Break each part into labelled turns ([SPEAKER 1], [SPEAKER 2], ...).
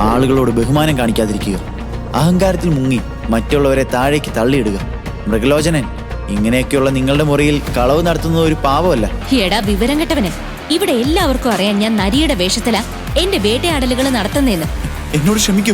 [SPEAKER 1] ആളുകളോട് ബഹുമാനം കാണിക്കാതിരിക്കുക. അഹങ്കാരത്തിൽ മുങ്ങി മറ്റുള്ളവരെ താഴേക്ക് തള്ളിയിടുക. മൃഗലോചനൻ ഇങ്ങനെയൊക്കെയുള്ള നിങ്ങളുടെ മുറിയിൽ കളവ് നടത്തുന്നത് ഒരു പാവമല്ല
[SPEAKER 2] എടാ വിവരം കെട്ടവന് ഇവിടെ എല്ലാവർക്കും അറിയാൻ ഞാൻ നരിയുടെ വേഷത്തിലാ എന്റെ വേട്ടയാടലുകൾ നടത്തുന്നേന്ന്.
[SPEAKER 1] എന്നോട് ക്ഷമിക്കൂ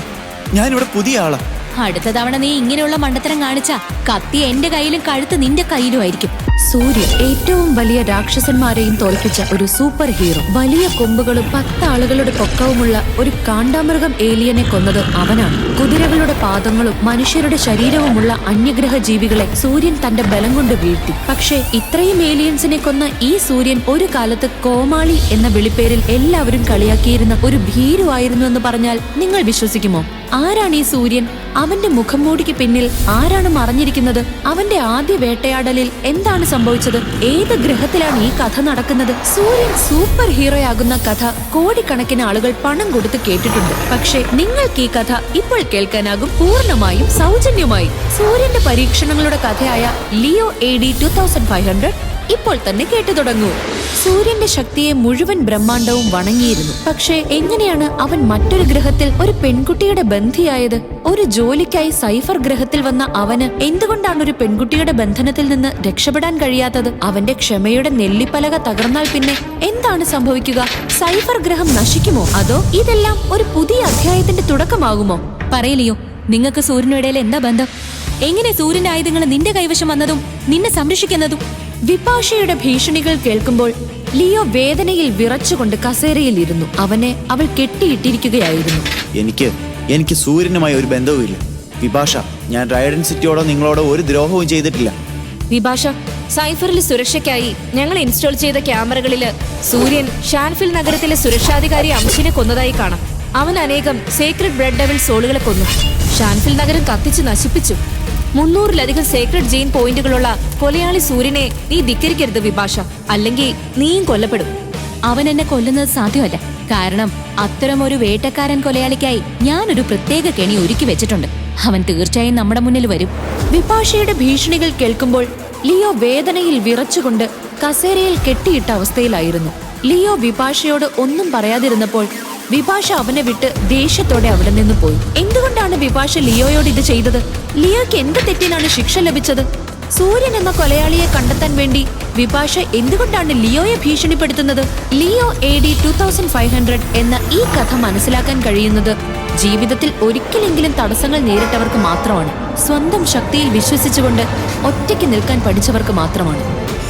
[SPEAKER 1] ഞാൻ ഞാനിവിടെ പുതിയ ആളാ.
[SPEAKER 2] അടുത്ത തവണ നീ ഇങ്ങനെയുള്ള മണ്ടത്തരം കാണിച്ചാ കത്തി എന്റെ കയ്യിലും കഴുത്ത് നിന്റെ കയ്യിലും ആയിരിക്കും.
[SPEAKER 3] സൂര്യൻ ഏറ്റവും വലിയ രാക്ഷസന്മാരെയും തോൽപ്പിച്ച ഒരു സൂപ്പർ ഹീറോ. വലിയ കൊമ്പുകളും പത്ത് ആളുകളുടെ പൊക്കവുമുള്ള ഒരു കാണ്ടാമൃഗം ഏലിയനെ കൊന്നത് അവനാണ്. കുതിരകളുടെ പാദങ്ങളും മനുഷ്യരുടെ ശരീരവുമുള്ള അന്യഗ്രഹ ജീവികളെ സൂര്യൻ തന്റെ ബലം കൊണ്ട് വീഴ്ത്തി. പക്ഷേ ഇത്രയും ഏലിയൻസിനെ കൊന്ന ഈ സൂര്യൻ ഒരു കാലത്ത് കോമാളി എന്ന വിളിപ്പേരിൽ എല്ലാവരും കളിയാക്കിയിരുന്ന ഒരു ഭീരുവായിരുന്നു എന്ന് പറഞ്ഞാൽ നിങ്ങൾ വിശ്വസിക്കുമോ? ആരാണ് ഈ സൂര്യൻ? അവന്റെ മുഖംമൂടിക്ക് പിന്നിൽ ആരാണ് മറഞ്ഞിരിക്കുന്നത്? അവന്റെ ആദ്യ വേട്ടയാടലിൽ എന്താണ് സംഭവിച്ചത്? ഏത് ഗ്രഹത്തിലാണ് ഈ കഥ നടക്കുന്നത്? സൂര്യൻ സൂപ്പർ ഹീറോ ഹീറോയാകുന്ന കഥ കോടിക്കണക്കിന് ആളുകൾ പണം കൊടുത്ത് കേട്ടിട്ടുണ്ട്. പക്ഷേ നിങ്ങൾക്ക് ഈ കഥ ഇപ്പോൾ കേൾക്കാനാകും പൂർണമായും സൗജന്യമായി. സൂര്യന്റെ പരീക്ഷണങ്ങളുടെ കഥയായ Leo A D two thousand five hundred ഇപ്പോൾ തന്നെ കേട്ടു തുടങ്ങൂ. സൂര്യന്റെ ശക്തിയെ മുഴുവൻ ബ്രഹ്മാണ്ടവും വണങ്ങിയിരുന്നു. പക്ഷേ എങ്ങനെയാണ് അവൻ മറ്റൊരു ഗ്രഹത്തിൽ ഒരു പെൺകുട്ടിയുടെ ബന്ധിയായത്? ഒരു ജോലിക്കായി സൈഫർ ഗ്രഹത്തിൽ വന്ന അവന് എന്തുകൊണ്ടാണ് ഒരു പെൺകുട്ടിയുടെ ബന്ധനത്തിൽ നിന്ന് രക്ഷപ്പെടാൻ കഴിയാത്തത്? അവന്റെ ക്ഷമയുടെ നെല്ലിപ്പലക തകർന്നാൽ പിന്നെ എന്താണ് സംഭവിക്കുക? സൈഫർ ഗ്രഹം നശിക്കുമോ? അതോ ഇതെല്ലാം ഒരു പുതിയ അധ്യായത്തിന്റെ തുടക്കമാകുമോ?
[SPEAKER 2] പറയലിയോ നിങ്ങൾക്ക് സൂര്യനിടയിൽ എന്താ ബന്ധം? എങ്ങനെ സൂര്യന്റെ ആയുധങ്ങൾ നിന്റെ കൈവശം വന്നതും നിന്നെ സംരക്ഷിക്കുന്നതും?
[SPEAKER 3] വിപാഷയുടെ ഭീഷണികൾ കേൾക്കുമ്പോൾ ലിയോ വേദനയിൽ വിറച്ചുകൊണ്ട് കസേരയിൽ ഇരുന്നു. അവനെ അവൾ കെട്ടിയിട്ടിരിക്കുകയായിരുന്നു.
[SPEAKER 1] എനിക്ക് എനിക്ക് സൂര്യനുമായി ഒരു ബന്ധവുമില്ല. വിഭാഷ ഞാൻ റൈഡൻ സിറ്റിയോടോ നിങ്ങളോടോ ഒരു ദ്രോഹവും ചെയ്തിട്ടില്ല.
[SPEAKER 4] വിഭാഷ സൈഫറിൽ സുരക്ഷയ്ക്കായി ഞങ്ങൾ ഇൻസ്റ്റാൾ ചെയ്ത ക്യാമറകളിൽ സൂര്യൻ ഷാൻഫിൽ നഗരത്തിലെ സുരക്ഷാധികാരി അംശിനെ കൊന്നതായി കാണാം. അവൻ അനേകം സേക്രഡ് ബ്ലഡ് ഡെവിൾ സോളുകളെ കൊന്നു. ഷാൻഫിൽ നഗരം കത്തിച്ച് നശിപ്പിച്ചു. മുന്നൂറിലധികം സേക്രഡ് ജെയിൻ പോയിന്റുകളുള്ള കൊലയാളി സൂര്യനെ നീ ധിക്കരിക്കരുത് വിഭാഷ. അല്ലെങ്കിൽ നീയും കൊല്ലപ്പെടും.
[SPEAKER 2] അവൻ എന്നെ കൊല്ലുന്നത് സാധ്യമല്ല. കാരണം അത്തരം ഒരു വേട്ടക്കാരൻ കൊലയാളിക്കായി ഞാനൊരു പ്രത്യേക കെണി ഒരുക്കി വെച്ചിട്ടുണ്ട്. അവൻ തീർച്ചയായും നമ്മുടെ മുന്നിൽ വരും.
[SPEAKER 3] വിഭാഷയുടെ ഭീഷണികൾ കേൾക്കുമ്പോൾ ലിയോ വേദനയിൽ വിറച്ചുകൊണ്ട് കസേരയിൽ കെട്ടിയിട്ട അവസ്ഥയിലായിരുന്നു. ലിയോ വിഭാഷയോട് ഒന്നും പറയാതിരുന്നപ്പോൾ വിപാഷ അവനെ വിട്ട് ദേഷ്യത്തോടെ അവിടെ നിന്ന് പോയി. എന്തുകൊണ്ടാണ് വിഭാഷ ലിയോയോട് ഇത് ചെയ്തത്? ലിയോയ്ക്ക് എന്ത് തെറ്റിനാണ് ശിക്ഷ ലഭിച്ചത്? സൂര്യൻ എന്ന കൊലയാളിയെ കണ്ടെത്താൻ വേണ്ടി വിഭാഷ എന്തുകൊണ്ടാണ് ലിയോയെ ഭീഷണിപ്പെടുത്തുന്നത്? Leo A D two thousand five hundred എന്ന ഈ കഥ മനസ്സിലാക്കാൻ കഴിയുന്നത് ജീവിതത്തിൽ ഒരിക്കലെങ്കിലും തടസ്സങ്ങൾ നേരിട്ടവർക്ക് മാത്രമാണ്. സ്വന്തം ശക്തിയിൽ വിശ്വസിച്ചുകൊണ്ട് ഒറ്റയ്ക്ക് നിൽക്കാൻ പഠിച്ചവർക്ക് മാത്രമാണ്.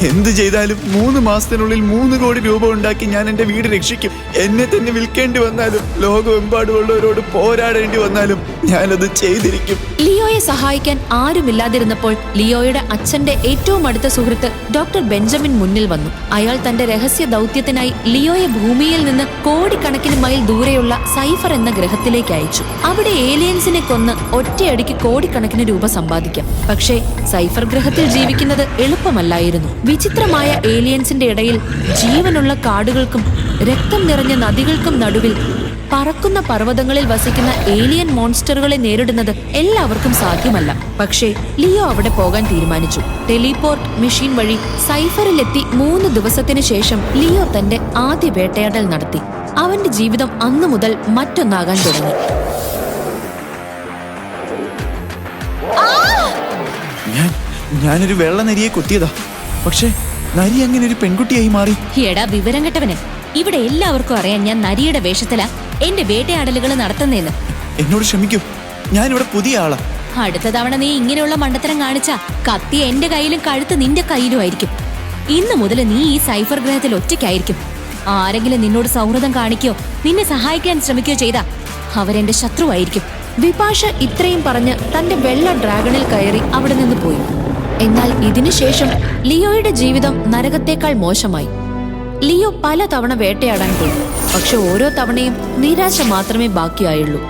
[SPEAKER 1] എന്ത് ചെയ്താലും മൂന്ന് മാസത്തിനുള്ളിൽ മൂന്ന് കോടി രൂപ ഉണ്ടാക്കി ഞാൻ എന്റെ വീട് രക്ഷിക്കും. എന്നെ തന്നെ വിൽക്കേണ്ടി വന്നാലും ലോകമെമ്പാടുമുള്ളവരോട് പോരാടേണ്ടി വന്നാലും ഞാനത് ചെയ്തിരിക്കും.
[SPEAKER 3] ലിയോയെ സഹായിക്കാൻ ആരുമില്ലാതിരുന്നപ്പോൾ ലിയോയുടെ അച്ഛന്റെ ഏറ്റവും അടുത്ത സുഹൃത്ത് ഡോക്ടർ ബെഞ്ചമിൻ മുന്നിൽ വന്നു. അയാൾ തന്റെ രഹസ്യ ദൗത്യത്തിനായി ലിയോയെ ഭൂമിയിൽ നിന്ന് കോടിക്കണക്കിന് മൈൽ ദൂരെയുള്ള സൈഫർ എന്ന ഗ്രഹത്തിലേക്ക് അയച്ചു. അവിടെ ഏലിയൻസിനെ കൊന്ന് ഒറ്റയടിക്ക് കോടിക്കണക്കിന് രൂപ സമ്പാദിക്കാം. പക്ഷേ സൈഫർ ഗ്രഹത്തിൽ ജീവിക്കുന്നത് എളുപ്പമല്ലായിരുന്നു. വിചിത്രമായ ഏലിയൻസിന്റെ ഇടയിൽ ജീവനുള്ള കാടുകൾക്കും രക്തം നിറഞ്ഞ നദികൾക്കും നടുവിൽ പറക്കുന്ന പർവതങ്ങളിൽ വസിക്കുന്ന ഏലിയൻ മോൺസ്റ്ററുകളെ നേരിടുന്നത് എല്ലാവർക്കും സാധ്യമല്ല. പക്ഷേ ലിയോ അവിടെ പോകാൻ തീരുമാനിച്ചു. ടെലിപോർട്ട് മെഷീൻ വഴി സൈഫറിലെത്തി മൂന്ന് ദിവസത്തിന് ശേഷം ലിയോ തന്റെ ആദ്യ വേട്ടയാടൽ നടത്തി. അവന്റെ ജീവിതം അന്നു മുതൽ മറ്റൊന്നാകാൻ തുടങ്ങി.
[SPEAKER 1] ഞാനൊരു വെള്ളനരിയെ കുത്തിയതാ. പക്ഷേ നരി അങ്ങനെ ഒരു പെൺകുട്ടിയായി മാറി.
[SPEAKER 2] എടാ വിവരം കെട്ടവന്. ഇവിടെ എല്ലാവർക്കും അറിയാൻ ഞാൻ നരിയുടെ വേഷത്തിലാ എന്റെ വേട്ടയാടലുകൾ നടത്തുന്നേന്ന്.
[SPEAKER 1] എന്നോട് ക്ഷമിക്കൂ ഞാൻ ഞാനിവിടെ പുതിയ ആളാ.
[SPEAKER 2] അടുത്ത തവണ നീ ഇങ്ങനെയുള്ള മണ്ടത്തരം കാണിച്ചാ കത്തി എന്റെ കയ്യിലും കഴുത്ത് നിന്റെ കയ്യിലും ആയിരിക്കും. ഇന്ന് മുതൽ നീ ഈ സൈഫർ ഗ്രഹത്തിൽ ഒറ്റയ്ക്കായിരിക്കും. ആരെങ്കിലും നിന്നോട് സൗഹൃദം കാണിക്കോ നിന്നെ സഹായിക്കാൻ ശ്രമിക്കുകയോ ചെയ്താ അവരെന്റെ ശത്രുവായിരിക്കും.
[SPEAKER 3] വിപാഷ ഇത്രയും പറഞ്ഞ് തന്റെ വെള്ള ഡ്രാഗണിൽ കയറി അവിടെ നിന്ന് പോയി. എന്നാൽ ഇതിനുശേഷം ലിയോയുടെ ജീവിതം നരകത്തേക്കാൾ മോശമായി. ലിയോ പല തവണ വേട്ടയാടാൻ പോയി. പക്ഷെ ഓരോ തവണയും നിരാശ മാത്രമേ ബാക്കിയായുള്ളൂ.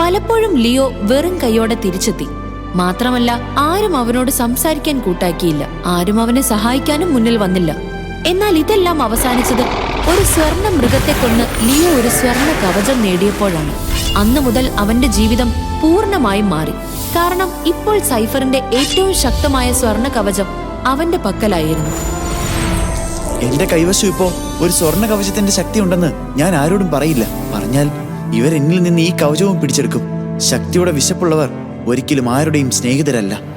[SPEAKER 3] പലപ്പോഴും ലിയോ വെറും കൈയോടെ തിരിച്ചെത്തി. മാത്രമല്ല ആരും അവനോട് സംസാരിക്കാൻ കൂട്ടാക്കിയില്ല. ആരും അവനെ സഹായിക്കാനും മുന്നിൽ വന്നില്ല. എന്നാൽ ഇതെല്ലാം അവസാനിച്ചത് ഒരു സ്വർണ മൃഗത്തെ കൊണ്ട് ലിയോ ഒരു സ്വർണ കവചം നേടിയപ്പോഴാണ്. അന്നു മുതൽ അവന്റെ ജീവിതം പൂർണമായും മാറി. കാരണം ഇപ്പോൾ സൈഫറിന്റെ ഏറ്റവും ശക്തമായ സ്വർണ കവചം അവന്റെ പക്കലായിരുന്നു.
[SPEAKER 1] എന്റെ കൈവശം ഇപ്പോ ഒരു സ്വർണ കവചത്തിന്റെ ശക്തി ഉണ്ടെന്ന് ഞാൻ ആരോടും പറയില്ല. പറഞ്ഞാൽ ഇവരെന്നിൽ നിന്ന് ഈ കവചവും പിടിച്ചെടുക്കും. ശക്തിയുടെ വിശപ്പുള്ളവർ ഒരിക്കലും ആരുടെയും സ്നേഹിതരല്ല.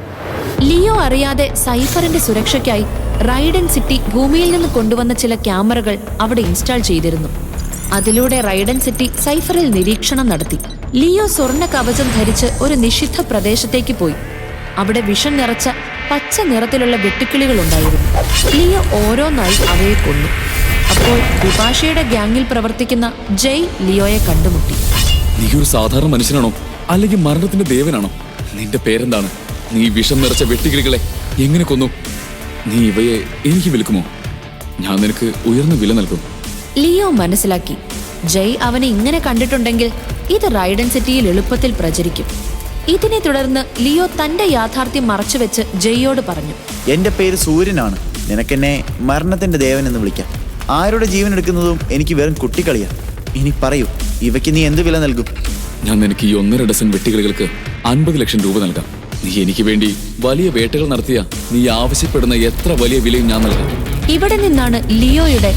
[SPEAKER 3] ലിയോ അറിയാതെ സൈഫറിന്റെ സുരക്ഷയ്ക്കായി റൈഡൻ സിറ്റി ഭൂമിയിൽ നിന്ന് കൊണ്ടുവന്ന ചില ക്യാമറകൾ അവിടെ ഇൻസ്റ്റാൾ ചെയ്തിരുന്നു. അതിലൂടെ റൈഡൻ സിറ്റി സൈഫറിൽ നിരീക്ഷണം നടത്തി. ലിയോ സ്വർണ കവചം ധരിച്ച് ഒരു നിഷിദ്ധ പ്രദേശത്തേക്ക് പോയി. അവിടെ വിഷം നിറച്ച പച്ച നിറത്തിലുള്ള വെട്ടുക്കിളികൾ ഉണ്ടായിരുന്നു. ലിയോ ഓരോന്നായി അവയെ കൊന്നു. അപ്പോൾ വിഭാഷയുടെ ഗ്യാങ്ങിൽ പ്രവർത്തിക്കുന്ന ജയ് ലിയോയെ കണ്ടുമുട്ടി.
[SPEAKER 5] നീ ഒരു സാധാരണ മനുഷ്യനാണോ? അല്ലെങ്കിൽ മരണത്തിന്റെ ദേവനാണോ? നിന്റെ പേരെന്താണ്? നീ വിഷം നിറച്ച വെട്ടിക്കിളികളെ എങ്ങനെ കൊന്നു? നീ ഇവയെ എനിക്ക് വിൽക്കുമോ? ഞാൻ നിനക്ക് ഉയർന്ന വില നൽകും.
[SPEAKER 3] ലിയോ മനസ്സിലാക്കി. ജയ് അവനെ ഇങ്ങനെ കണ്ടിട്ടുണ്ടെങ്കിൽ ഇത് റൈഡൻ സിറ്റിയിൽ എളുപ്പത്തിൽ പ്രചരിക്കും. ഇതിനെ തുടർന്ന് ലിയോ തന്റെ യാഥാർത്ഥ്യം മറച്ചുവെച്ച് ജയ്യോട് പറഞ്ഞു.
[SPEAKER 1] എന്റെ പേര് സൂര്യനാണ്. നിനക്കെന്നെ മരണത്തിന്റെ ദേവൻ എന്ന് വിളിക്കാം. ആരുടെ ജീവൻ എടുക്കുന്നതും എനിക്ക് വെറും കുട്ടിക്കളിയാ. ഇനി പറയൂ ഇവയ്ക്ക് നീ എന്ത് വില നൽകും?
[SPEAKER 5] ഞാൻ നിനക്ക് ഈ ഒന്നര ഡസൻ വെട്ടികളികൾക്ക് അൻപത് ലക്ഷം രൂപ നൽകാം. നീ എനിക്ക് വേണ്ടി വലിയ വേട്ടകൾ നടത്തിയ നീ ആവശ്യപ്പെടുന്ന എത്ര വലിയ വിലയും ഞാൻ നൽകും.
[SPEAKER 3] ഇവിടെ നിന്നാണ് ലിയോയുടെ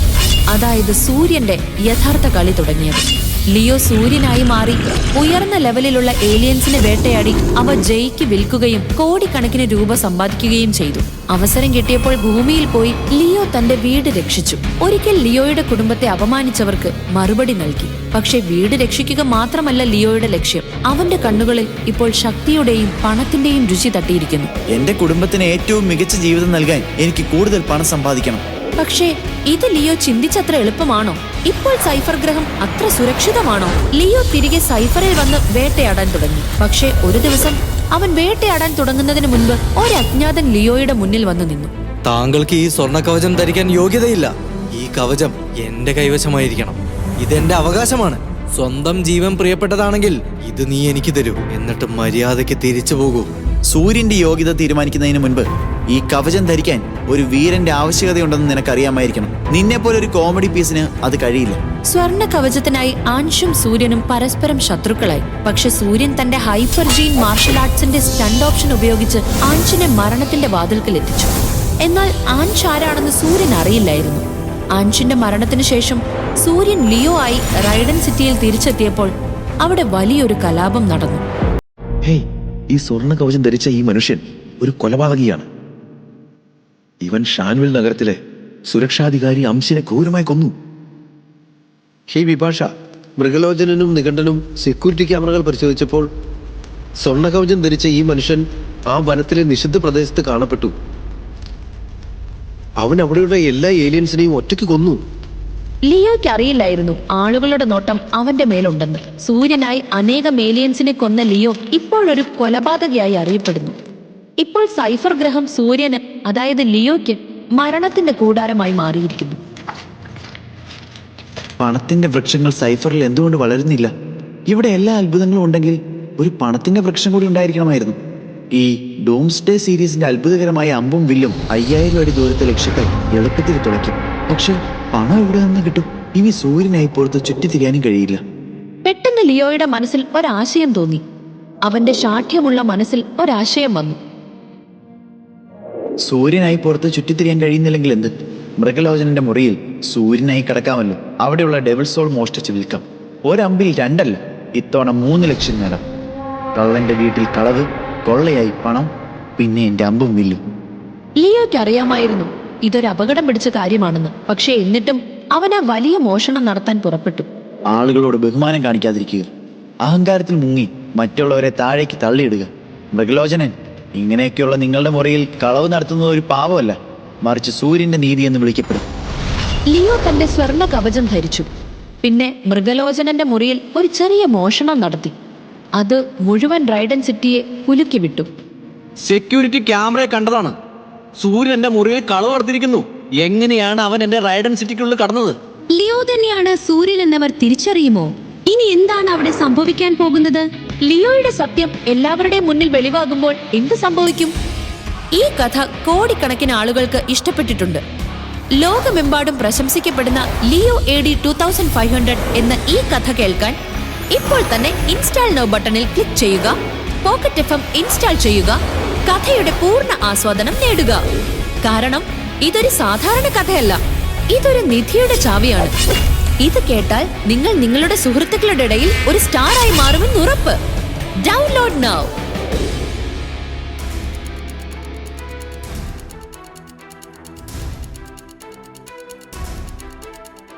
[SPEAKER 3] അതായത് സൂര്യന്റെ യഥാർത്ഥ കളി തുടങ്ങിയത്. ലിയോ സൂര്യനായി മാറി. ഉയർന്ന ലെവലിലുള്ള ഏലിയൻസിനെ വേട്ടയാടി അവ ജയിക്ക് വിൽക്കുകയും കോടിക്കണക്കിന് രൂപ സമ്പാദിക്കുകയും ചെയ്തു. അവസരം കിട്ടിയപ്പോൾ ഭൂമിയിൽ പോയി ലിയോ തന്റെ വീട് രക്ഷിച്ചു. ഒരിക്കൽ ലിയോയുടെ കുടുംബത്തെ അപമാനിച്ചവർക്ക് മറുപടി നൽകി. പക്ഷെ വീട് രക്ഷിക്കുക മാത്രമല്ല ലിയോയുടെ ലക്ഷ്യം. അവന്റെ കണ്ണുകളിൽ ഇപ്പോൾ ശക്തിയുടെയും പണത്തിന്റെയും രുചി തട്ടിയിരിക്കുന്നു.
[SPEAKER 1] എന്റെ കുടുംബത്തിന് ഏറ്റവും മികച്ച ജീവിതം നൽകാൻ എനിക്ക് കൂടുതൽ പണം സമ്പാദിക്കണം.
[SPEAKER 3] പക്ഷേ ഇത് ലിയോ ചിന്തിച്ചത്ര എളുപ്പമാണോ? ഇപ്പോൾ സൈഫർ ഗ്രഹം അത്ര സുരക്ഷിതമാണോ? ലിയോ തിരികെ സൈഫറിൽ വന്ന് വേട്ടയാടാൻ തുടങ്ങി. പക്ഷേ ഒരു ദിവസം അവൻ വേട്ടയാടാൻ തുടങ്ങുന്നതിന് മുൻപ് ഒരു അജ്ഞാതൻ ലിയോയുടെ മുന്നിൽ വന്നു നിന്നു.
[SPEAKER 6] താങ്കൾക്ക് ഈ സ്വർണ കവചം ധരിക്കാൻ യോഗ്യതയില്ല. ഈ കവചം എന്റെ കൈവശമായിരിക്കണം. ഇതെന്റെ അവകാശമാണ്. സ്വന്തം ജീവൻ പ്രിയപ്പെട്ടതാണെങ്കിൽ ഇത് നീ എനിക്ക് തരൂ. എന്നിട്ട് മര്യാദയ്ക്ക് തിരിച്ചു പോകൂ.
[SPEAKER 1] സൂര്യന്റെ യോഗ്യത തീരുമാനിക്കുന്നതിന് മുൻപ് ഈ കവചം ധരിക്കാൻ ഒരു വീരന്റെ ആവശ്യകതയുണ്ടെന്ന് നിനക്കറിയാമായിരിക്കണം. നിന്നെ പോലെ ഒരു കോമഡി പീസിന് അത് കഴിയില്ല.
[SPEAKER 3] സ്വർണ കവചത്തിനായി ആൻഷും സൂര്യനും പരസ്പരം ശത്രുക്കളായി. പക്ഷെ സൂര്യൻ തന്റെ ഹൈപ്പർ ജീൻ മാർഷൽ ആർട്സിന്റെ സ്റ്റണ്ട് ഓപ്ഷൻ ഉപയോഗിച്ച് ആൻഷിനെ മരണത്തിന്റെ വാതിൽക്കൽ എത്തിച്ചു. എന്നാൽ ആൻഷ് ആരാണെന്ന് സൂര്യൻ അറിയില്ലായിരുന്നു. ആൻഷിന്റെ മരണത്തിന് ശേഷം സൂര്യൻ ലിയോ ആയി റൈഡൻ സിറ്റിയിൽ തിരിച്ചെത്തിയപ്പോൾ അവിടെ വലിയൊരു കലാപം നടന്നു.
[SPEAKER 7] ഹേയ് ഈ സ്വർണ കവചം ധരിച്ച ഈ മനുഷ്യൻ ഒരു കൊലപാതകിയാണ്. ഇവൻ ഷാൻവിൽ നഗരത്തിലെ സുരക്ഷാധികാരി അംശിനെ ക്രൂരമായി കൊന്നു.
[SPEAKER 8] ഹേ വിഭാഷ മൃഗലോചനനും നിഘണ്ടനും സെക്യൂരിറ്റി ക്യാമറകൾ പരിശോധിച്ചപ്പോൾ സ്വർണകവചം ധരിച്ച ഈ മനുഷ്യൻ ആ വനത്തിലെ നിഷിദ്ധ പ്രദേശത്ത് കാണപ്പെട്ടു. അവൻ അവിടെയുള്ള എല്ലാ ഏലിയൻസിനെയും ഒറ്റയ്ക്ക് കൊന്നു.
[SPEAKER 3] ലിയോയ്ക്ക് അറിയില്ലായിരുന്നു ആളുകളുടെ നോട്ടം അവന്റെ മേലുണ്ടെന്ന്. സൂര്യനായി അനേകം ഏലിയൻസിനെ കൊന്ന ലിയോ ഇപ്പോൾ ഒരു കൊലപാതകയായി അറിയപ്പെടുന്നു. ഇപ്പോൾ സൈഫർ ഗ്രഹം സൂര്യന് അതായത് ലിയോയ്ക്ക് മരണത്തിന്റെ കൂടാരമായി മാറിയിരിക്കുന്നു.
[SPEAKER 1] പണത്തിന്റെ വൃക്ഷങ്ങൾ സൈഫറിൽ എന്തുകൊണ്ട് വളരുന്നില്ല? ഇവിടെ എല്ലാ അത്ഭുതങ്ങളും ഉണ്ടെങ്കിൽ ഒരു പണത്തിന്റെ വൃക്ഷം കൂടി ഉണ്ടായിരിക്കണമായിരുന്നു. ഈ ഡോംസ്ഡേ സീരീസിന്റെ അത്ഭുതകരമായ അമ്പും വില്ലും അയ്യായിരം അടി ദൂരത്തെ ലക്ഷ്യത്തെ എളുപ്പത്തിൽ തുളയ്ക്കും. പക്ഷെ പണം എവിടെ നിന്ന് കിട്ടും? ഇനി സൂര്യനായി പുറത്ത് ചുറ്റിത്തിരിയാനും കഴിയില്ല.
[SPEAKER 3] പെട്ടെന്ന് ലിയോയുടെ മനസ്സിൽ ഒരാശയം തോന്നി. അവന്റെ ശാഠ്യമുള്ള മനസ്സിൽ ഒരാശയം വന്നു.
[SPEAKER 1] സൂര്യനായി പുറത്ത് ചുറ്റിത്തിരിയാൻ കഴിയുന്നില്ലെങ്കിൽ എന്ത്? മൃഗലോചനന്റെ മുറിയിൽ സൂര്യനായി കിടക്കാമല്ലോ. അവിടെയുള്ള ഡെവിൾ സോൾ മോഷ്ടിച്ച് വിൽക്കാം. ഒരമ്പിൽ രണ്ടല്ല ഇത്തവണ മൂന്ന് ലക്ഷം നേടാം കള്ളന്റെ വീട്ടിൽ കളവ് കൊള്ളയായി പണം പിന്നെ എന്റെ അമ്പും വില്ലും.
[SPEAKER 3] ലിയോയ്ക്ക് അറിയാമായിരുന്നു ഇതൊരു അപകടം പിടിച്ച കാര്യമാണെന്ന്. പക്ഷേ എന്നിട്ടും അവൻ ആ വലിയ മോഷണം നടത്താൻ പുറപ്പെട്ടു.
[SPEAKER 1] ആളുകളോട് ബഹുമാനം കാണിക്കാതിരിക്കുക. അഹങ്കാരത്തിൽ മുങ്ങി മറ്റുള്ളവരെ താഴേക്ക് തള്ളിയിടുക. മൃഗലോചനൻ ഇങ്ങനെയൊക്കെയുള്ള നിങ്ങളുടെ മുറിയിൽ കളവ് നടത്തുന്നത് ഒരു പാവമല്ല മറിച്ച് സൂര്യന്റെ നീതി എന്ന് വിളിക്കപ്പെടും.
[SPEAKER 3] ലിയോ തന്റെ സ്വർണ കവചം ധരിച്ചു. പിന്നെ മൃഗലോചനന്റെ മുറിയിൽ ഒരു ചെറിയ മോഷണം നടത്തി. അത് മുഴുവൻ റൈഡൻ സിറ്റിയെ കുലുക്കി വിട്ടു.
[SPEAKER 6] സെക്യൂരിറ്റി ക്യാമറയെ കണ്ടതാണ്. സൂര്യൻ എന്റെ മുറിയിൽ കളവ് നടത്തിയിരിക്കുന്നു. എങ്ങനെയാണ് അവൻ എന്റെ റൈഡൻ സിറ്റിക്കുള്ളിൽ കടന്നത്?
[SPEAKER 2] ലിയോ തന്നെയാണ് സൂര്യൻ എന്നവർ തിരിച്ചറിയുമോ? ഇനി എന്താണ് അവിടെ സംഭവിക്കാൻ പോകുന്നത്?
[SPEAKER 3] ലിയോയുടെ സത്യം എല്ലാവരുടെയും മുന്നിൽ വെളിവാകുമ്പോൾ എന്ത് സംഭവിക്കും? ഈ കഥ കോടിക്കണക്കിന് ആളുകൾക്ക് ഇഷ്ടപ്പെട്ടിട്ടുണ്ട്. ലോകമെമ്പാടും പ്രശംസിക്കപ്പെടുന്ന Leo A D two thousand five hundred എന്ന ഈ കഥ കേൾക്കാൻ ഇപ്പോൾ തന്നെ ഇൻസ്റ്റാൾ നോ ബട്ടണിൽ ക്ലിക്ക് ചെയ്യുക പോക്കറ്റ് എഫ് എം ഇൻസ്റ്റാൾ ചെയ്യുക കഥയുടെ പൂർണ ആസ്വാദനം നേടുക. കാരണം ഇതൊരു സാധാരണ കഥയല്ല ഇതൊരു നിധിയുടെ ചാവിയാണ്. ഇത് കേട്ടാൽ നിങ്ങൾ നിങ്ങളുടെ സുഹൃത്തുക്കളുടെ ഇടയിൽ ഒരു സ്റ്റാറായി മാറുമെന്ന് ഉറപ്പ്. Download now